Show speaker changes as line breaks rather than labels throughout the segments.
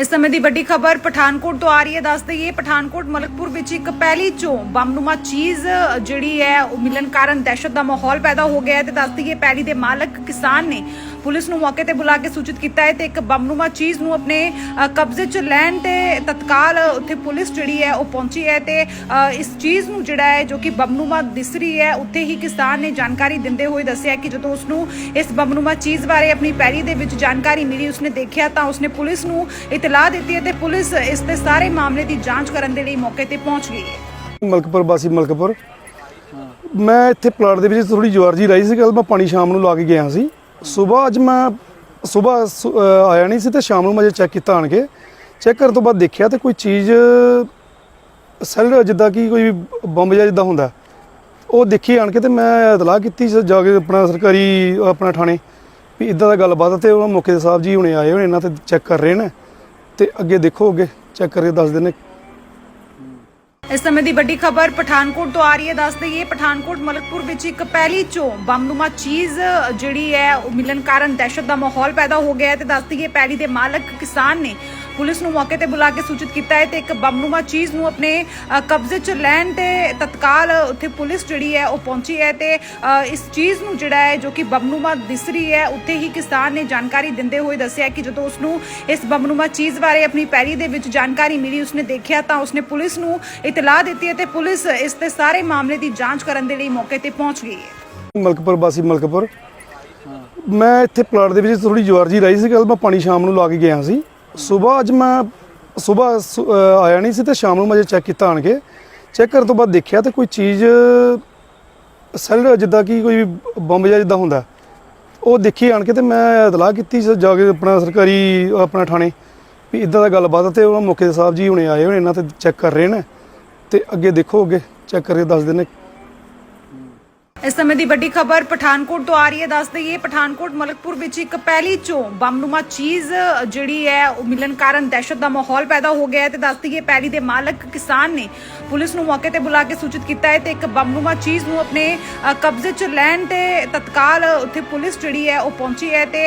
ਇਸ ਸਮੇਂ ਦੀ ਵੱਡੀ ਖਬਰ ਪਠਾਨਕੋਟ ਤੋਂ ਆ ਰਹੀ ਹੈ। ਦੱਸ ਦਈਏ, ਪਠਾਨਕੋਟ ਮਲਕਪੁਰ ਵਿੱਚ ਇੱਕ ਪਹਿਲੀ ਚੋਂ ਬੰਬਨੁਮਾ ਚੀਜ਼ ਜਿਹੜੀ ਹੈ, ਉਹ ਮਿਲਣ ਕਾਰਨ ਦਹਿਸ਼ਤ ਦਾ ਮਾਹੌਲ ਪੈਦਾ ਹੋ ਗਿਆ ਹੈ ਤੇ ਦੱਸ ਦਈਏ, ਪਹਿਲੀ ਦੇ ਮਾਲਕ ਕਿਸਾਨ ਨੇ ਪੁਲਿਸ ਨੂੰ ਮੌਕੇ ਤੇ ਬੁਲਾ ਕੇ ਸੂਚਿਤ ਕੀਤਾ ਹੈ ਤੇ ਇੱਕ ਬੰਬਨੁਮਾ ਚੀਜ਼ ਨੂੰ ਆਪਣੇ ਕਬਜ਼ੇ 'ਚ ਲੈਣ ਤੇ ਤਤਕਾਲ ਉੱਥੇ ਪੁਲਿਸ ਜਿਹੜੀ ਹੈ ਉਹ ਪਹੁੰਚੀ ਹੈ ਤੇ ਇਸ ਚੀਜ਼ ਨੂੰ ਜਿਹੜਾ ਹੈ ਜੋ ਕਿ ਬੰਬਨੁਮਾ ਦਿਸ ਰਹੀ ਹੈ, ਉੱਥੇ ਹੀ ਕਿਸਾਨ ਨੇ ਜਾਣਕਾਰੀ ਦਿੰਦੇ ਹੋਏ ਦੱਸਿਆ ਕਿ ਜਦੋਂ ਉਸ ਨੂੰ ਇਸ ਬੰਬਨੁਮਾ ਚੀਜ਼ ਬਾਰੇ ਆਪਣੀ ਪੈਰੀ ਦੇ ਵਿੱਚ ਜਾਣਕਾਰੀ ਮਿਲੀ, ਉਸਨੇ ਦੇਖਿਆ ਤਾਂ ਉਸਨੇ ਪੁਲਿਸ ਨੂੰ ਇਤਲਾਹ ਦਿੱਤੀ ਹੈ ਤੇ ਪੁਲਿਸ ਇਸ ਤੇ ਸਾਰੇ ਮਾਮਲੇ ਦੀ ਜਾਂਚ ਕਰਨ ਦੇ ਲਈ ਮੌਕੇ ਤੇ ਪਹੁੰਚ ਗਈ ਹੈ।
ਮਲਕਪੁਰ ਵਾਸੀ ਮਲਕਪੁਰ। ਮੈਂ ਇੱਥੇ ਪਲਾਟ ਦੇ ਵਿੱਚ ਥੋੜੀ ਜਵਾਰ ਜੀ ਰਹੀ ਸੀ ਕੱਲ ਮੈਂ ਪਾਣੀ ਸ਼ਾਮ ਨੂੰ ਲਾ ਕੇ ਗਿਆ ਸੀ। ਸਵੇਰ ਅੱਜ ਮੈਂ ਸਵੇਰ ਆਇਆ ਨਹੀਂ ਸੀ ਤੇ ਸ਼ਾਮ ਨੂੰ ਮੈਂ ਚੈੱਕ ਕੀਤਾ ਆਣ ਕੇ, ਚੈੱਕ ਕਰਨ ਤੋਂ ਬਾਅਦ ਦੇਖਿਆ ਤੇ ਕੋਈ ਚੀਜ਼ ਸੈਲ ਜਿੱਦਾਂ ਕਿ ਕੋਈ ਬੰਬ ਜਿਹਾ ਜਿੱਦਾਂ ਹੁੰਦਾ। ਉਹ ਦੇਖੀ ਆਣ ਕੇ ਤੇ ਮੈਂ ਇਤਲਾਹ ਕੀਤੀ ਜਾ ਕੇ ਆਪਣਾ ਸਰਕਾਰੀ, ਆਪਣਾ ਥਾਣੇ ਵੀ ਇਦਾਂ ਦਾ ਗੱਲਬਾਤ ਤੇ ਉਹ ਮੌਕੇ ਦੇ ਸਾਹਿਬ ਜੀ ਹੁਣੇ ਆਏ ਹੋਣੇ, ਇਹਨਾਂ ਤੇ ਚੈੱਕ ਕਰ ਰਹੇ ਨੇ ਤੇ ਅੱਗੇ ਦੇਖੋ ਅੱਗੇ, ਚੈੱਕ ਕਰਕੇ ਦੱਸ ਦਿੰਦੇ
ਇਸ ਸਮੇਂ ਦੀ ਵੱਡੀ ਖਬਰ ਪਠਾਨਕੋਟ ਤੋਂ ਆ ਰਹੀ ਹੈ। ਦੱਸ ਦਈਏ, ਪਠਾਨਕੋਟ ਮਲਕਪੁਰ ਵਿੱਚ ਇੱਕ ਪਹਿਲੀ ਚੋਂ ਬੰਬਨੁਮਾ ਚੀਜ਼ ਜਿਹੜੀ ਹੈ, ਉਹ ਮਿਲਣ ਕਾਰਨ ਦਹਿਸ਼ਤ ਦਾ ਮਾਹੌਲ ਪੈਦਾ ਹੋ ਗਿਆ ਹੈ ਤੇ ਦੱਸ ਦਈਏ, ਪਹਿਲੀ ਦੇ ਮਾਲਕ ਕਿਸਾਨ ਨੇ ਪੁਲਿਸ ਨੂੰ ਮੌਕੇ ਤੇ ਬੁਲਾ ਕੇ ਸੂਚਿਤ ਕੀਤਾ ਹੈ ਤੇ ਇੱਕ ਬੰਬਨੁਮਾ ਚੀਜ਼ ਨੂੰ ਆਪਣੇ ਕਬਜ਼ੇ 'ਚ ਲੈਣ ਤੇ ਤਤਕਾਲ ਉੱਥੇ ਪੁਲਿਸ ਜਿਹੜੀ ਹੈ ਉਹ ਪਹੁੰਚੀ ਹੈ ਤੇ ਇਸ ਚੀਜ਼ ਨੂੰ ਜਿਹੜਾ ਹੈ ਜੋ ਕਿ ਬੰਬਨੁਮਾ ਦਿਸ ਰਹੀ ਹੈ, ਉੱਥੇ ਹੀ ਕਿਸਾਨ ਨੇ ਜਾਣਕਾਰੀ ਦਿੰਦੇ ਹੋਏ ਦੱਸਿਆ ਕਿ ਜਦੋਂ ਉਸ ਨੂੰ ਇਸ ਬੰਬਨੁਮਾ ਚੀਜ਼ ਬਾਰੇ ਆਪਣੀ ਪੈਰੀ ਦੇ ਵਿੱਚ ਜਾਣਕਾਰੀ ਮਿਲੀ, ਉਸਨੇ ਦੇਖਿਆ ਤਾਂ ਉਸਨੇ ਪੁਲਿਸ ਨੂੰ ਇਤਲਾਹ ਦਿੱਤੀ ਹੈ ਤੇ ਪੁਲਿਸ ਇਸ ਤੇ ਸਾਰੇ ਮਾਮਲੇ ਦੀ ਜਾਂਚ ਕਰਨ ਦੇ ਲਈ ਮੌਕੇ ਤੇ ਪਹੁੰਚ ਗਈ ਹੈ।
ਮਲਕਪੁਰ ਵਾਸੀ ਮਲਕਪੁਰ। ਮੈਂ ਇੱਥੇ ਪਲਾਟ ਦੇ ਵਿੱਚ ਥੋੜੀ ਜਵਾਰ ਰਹੀ ਸੀ ਕੱਲ ਮੈਂ ਪਾਣੀ ਸ਼ਾਮ ਨੂੰ ਲਾ ਕੇ ਗਿਆ ਸੀ। ਸਵੇਰ ਅੱਜ ਮੈਂ ਸਵੇਰ ਆਇਆ ਨਹੀਂ ਸੀ ਤੇ ਸ਼ਾਮ ਨੂੰ ਮੈਂ ਚੈੱਕ ਕੀਤਾ ਆਣ ਕੇ। ਚੈੱਕ ਕਰਨ ਤੋਂ ਬਾਅਦ ਦੇਖਿਆ ਤੇ ਕੋਈ ਚੀਜ਼ ਸੈਲ ਜਿੱਦਾਂ ਕਿ ਕੋਈ ਬੰਬ ਜਿਹਾ ਜਿੱਦਾਂ ਹੁੰਦਾ। ਉਹ ਦੇਖੀ ਆਣ ਕੇ ਤੇ ਮੈਂ ਇਤਲਾਹ ਕੀਤੀ ਜਾ ਕੇ ਆਪਣਾ ਸਰਕਾਰੀ, ਆਪਣਾ ਥਾਣੇ ਵੀ ਇਦਾਂ ਦਾ ਗੱਲਬਾਤ ਤੇ ਉਹ ਮੌਕੇ ਦੇ ਸਾਹਿਬ ਜੀ ਹੁਣੇ ਆਏ ਹੋਣੇ, ਇਹਨਾਂ ਤੇ ਚੈੱਕ ਕਰ ਰਹੇ ਨੇ। ਤੇ ਅੱਗੇ ਦੇਖੋ ਅੱਗੇ ਚੈੱਕ ਕਰਕੇ ਦੱਸ ਦਿੰਦੇ
ਇਸ ਸਮੇਂ ਦੀ ਵੱਡੀ ਖਬਰ ਪਠਾਨਕੋਟ ਤੋਂ ਆ ਰਹੀ ਹੈ। ਦੱਸ ਦਈਏ, ਪਠਾਨਕੋਟ ਮਲਕਪੁਰ ਵਿੱਚ ਇੱਕ ਪਹਿਲੀ ਚੋਂ ਬੰਬਨੁਮਾ ਚੀਜ਼ ਜਿਹੜੀ ਹੈ, ਉਹ ਮਿਲਣ ਕਾਰਨ ਦਹਿਸ਼ਤ ਦਾ ਮਾਹੌਲ ਪੈਦਾ ਹੋ ਗਿਆ ਹੈ ਤੇ ਦੱਸ ਦਈਏ, ਪਹਿਲੀ ਦੇ ਮਾਲਕ ਕਿਸਾਨ ਨੇ ਪੁਲਿਸ ਨੂੰ ਮੌਕੇ ਤੇ ਬੁਲਾ ਕੇ ਸੂਚਿਤ ਕੀਤਾ ਹੈ ਤੇ ਇੱਕ ਬੰਬਨੁਮਾ ਚੀਜ਼ ਨੂੰ ਆਪਣੇ ਕਬਜ਼ੇ 'ਚ ਲੈਣ ਤੇ ਤਤਕਾਲ ਉੱਥੇ ਪੁਲਿਸ ਜਿਹੜੀ ਹੈ, ਉਹ ਪਹੁੰਚੀ ਹੈ ਤੇ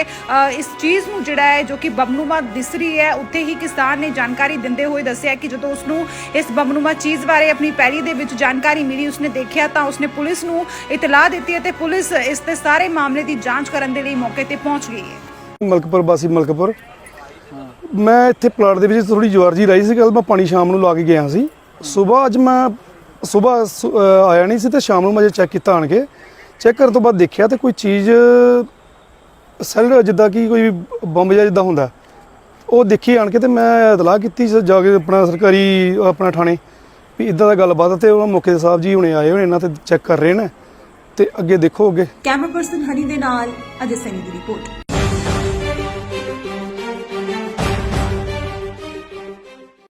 ਇਸ ਚੀਜ਼ ਨੂੰ ਜਿਹੜਾ ਹੈ, ਜੋ ਕਿ ਬੰਬਨੁਮਾ ਦਿਸ ਰਹੀ ਹੈ, ਉੱਥੇ ਹੀ ਕਿਸਾਨ ਨੇ ਜਾਣਕਾਰੀ ਦਿੰਦੇ ਹੋਏ ਦੱਸਿਆ ਕਿ ਜਦੋਂ ਉਸ ਨੂੰ ਇਸ ਬੰਬਨੁਮਾ ਚੀਜ਼ ਬਾਰੇ ਆਪਣੀ ਪੈਰੀ ਦੇ ਵਿੱਚ ਜਾਣਕਾਰੀ ਮਿਲੀ, ਉਸਨੇ ਦੇਖਿਆ ਤਾਂ ਉਸਨੇ ਪੁਲਿਸ ਨੂੰ ਇਤਲਾਹ ਦਿੱਤੀ ਹੈ ਪੁਲਿਸ ਇਸ ਤੇ ਸਾਰੇ ਮਾਮਲੇ ਦੀ ਜਾਂਚ ਕਰਨ ਦੇ ਲਈ ਮੌਕੇ ਤੇ ਪਹੁੰਚ ਗਈ ਹੈ।
ਮਲਕਪੁਰ ਵਾਸੀ ਮਲਕਪੁਰ। ਮੈਂ ਇੱਥੇ ਪਲਾਟ ਦੇ ਵਿੱਚ ਥੋੜੀ ਜਵਾਰ ਰਹੀ ਸੀ ਕੱਲ ਮੈਂ ਪਾਣੀ ਸ਼ਾਮ ਨੂੰ ਲਾ ਕੇ ਗਿਆ ਸੀ। ਸਵੇਰ ਅੱਜ ਮੈਂ ਸਵੇਰ ਆਇਆ ਨਹੀਂ ਸੀ ਤੇ ਸ਼ਾਮ ਨੂੰ ਮੈਂ ਚੈੱਕ ਕੀਤਾ ਆਣ ਕੇ। ਚੈੱਕ ਕਰਨ ਤੋਂ ਬਾਅਦ ਦੇਖਿਆ ਤੇ ਕੋਈ ਚੀਜ਼, ਸੈਲ ਜਿੱਦਾਂ ਕਿ ਕੋਈ ਬੰਬ ਜਿਹਾ ਜਿੱਦਾਂ ਹੁੰਦਾ। ਉਹ ਦੇਖੀ ਆਣ ਕੇ ਤੇ ਮੈਂ ਇਤਲਾਹ ਕੀਤੀ ਜਾ ਕੇ ਆਪਣਾ ਸਰਕਾਰੀ, ਆਪਣਾ ਥਾਣੇ ਵੀ ਇਦਾਂ ਦਾ ਗੱਲਬਾਤ ਤੇ ਉਹ ਮੌਕੇ ਸਾਹਿਬ ਜੀ ਹੁਣੇ ਆਏ ਹੋਣੇ, ਇਹਨਾਂ ਤੇ ਚੈੱਕ ਕਰ ਰਹੇ ਨੇ। ਤੇ ਅੱਗੇ ਦੇਖੋ ਅੱਗੇ
ਕੈਮਰਾ ਪਰਸਨ ਹਨੀ ਦੇ ਨਾਲ ਅਜੇ ਸੈਨੀ ਦੀ ਰਿਪੋਰਟ।